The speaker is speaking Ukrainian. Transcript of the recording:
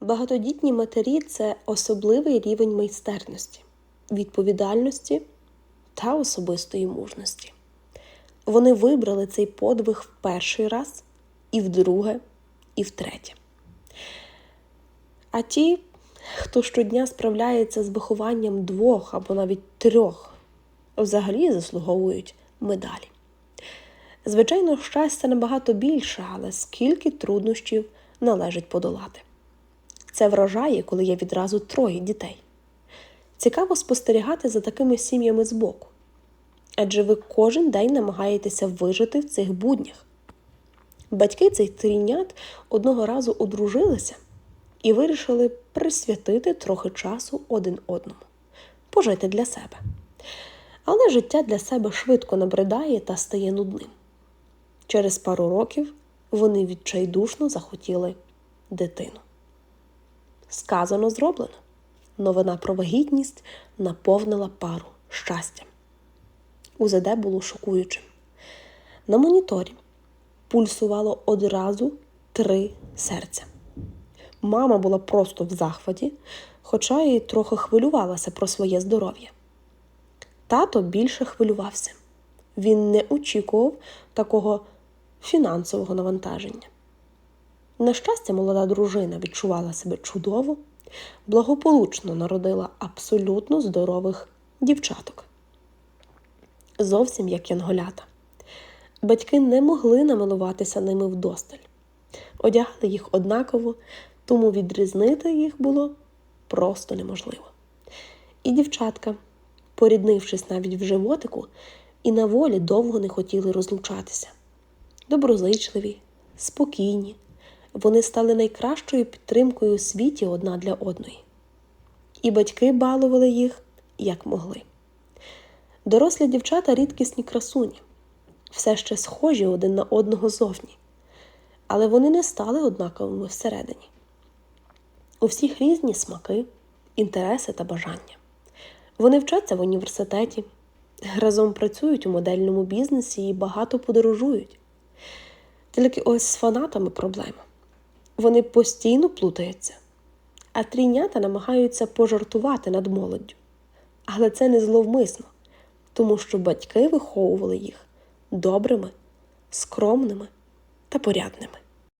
Багатодітні матері це особливий рівень майстерності, відповідальності та особистої мужності. Вони вибрали цей подвиг в перший раз, і вдруге, і втретє. А ті, хто щодня справляється з вихованням двох або навіть трьох, взагалі заслуговують медалі. Звичайно, щастя набагато більше, але скільки труднощів належить подолати. Це вражає, коли є відразу троє дітей. Цікаво спостерігати за такими сім'ями збоку. Адже ви кожен день намагаєтеся вижити в цих буднях. Батьки цих трійнят одного разу одружилися і вирішили присвятити трохи часу один одному, пожити для себе. Але життя для себе швидко набридає та стає нудним. Через пару років вони відчайдушно захотіли дитину. Сказано зроблено. Новина про вагітність наповнила пару щастям. УЗД було шокуючим. На моніторі пульсувало одразу три серця. Мама була просто в захваті, хоча й трохи хвилювалася про своє здоров'я. Тато більше хвилювався. Він не очікував такого фінансового навантаження. На щастя, молода дружина відчувала себе чудово, благополучно народила абсолютно здорових дівчаток. Зовсім як янголята. Батьки не могли намилуватися ними вдосталь, одягали їх однаково, тому відрізнити їх було просто неможливо. І дівчатка, поріднившись навіть в животику, і на волі довго не хотіли розлучатися. Доброзичливі, спокійні, вони стали найкращою підтримкою у світі одна для одної. І батьки балували їх як могли. Дорослі дівчата рідкісні красуні, все ще схожі один на одного зовні, але вони не стали однаковими всередині. У всіх різні смаки, інтереси та бажання. Вони вчаться в університеті, разом працюють у модельному бізнесі і багато подорожують. Тільки ось з фанатами проблема. Вони постійно плутаються, а трійнята намагаються пожартувати над молоддю. Але це не зловмисно, тому що батьки виховували їх добрими, скромними та порядними.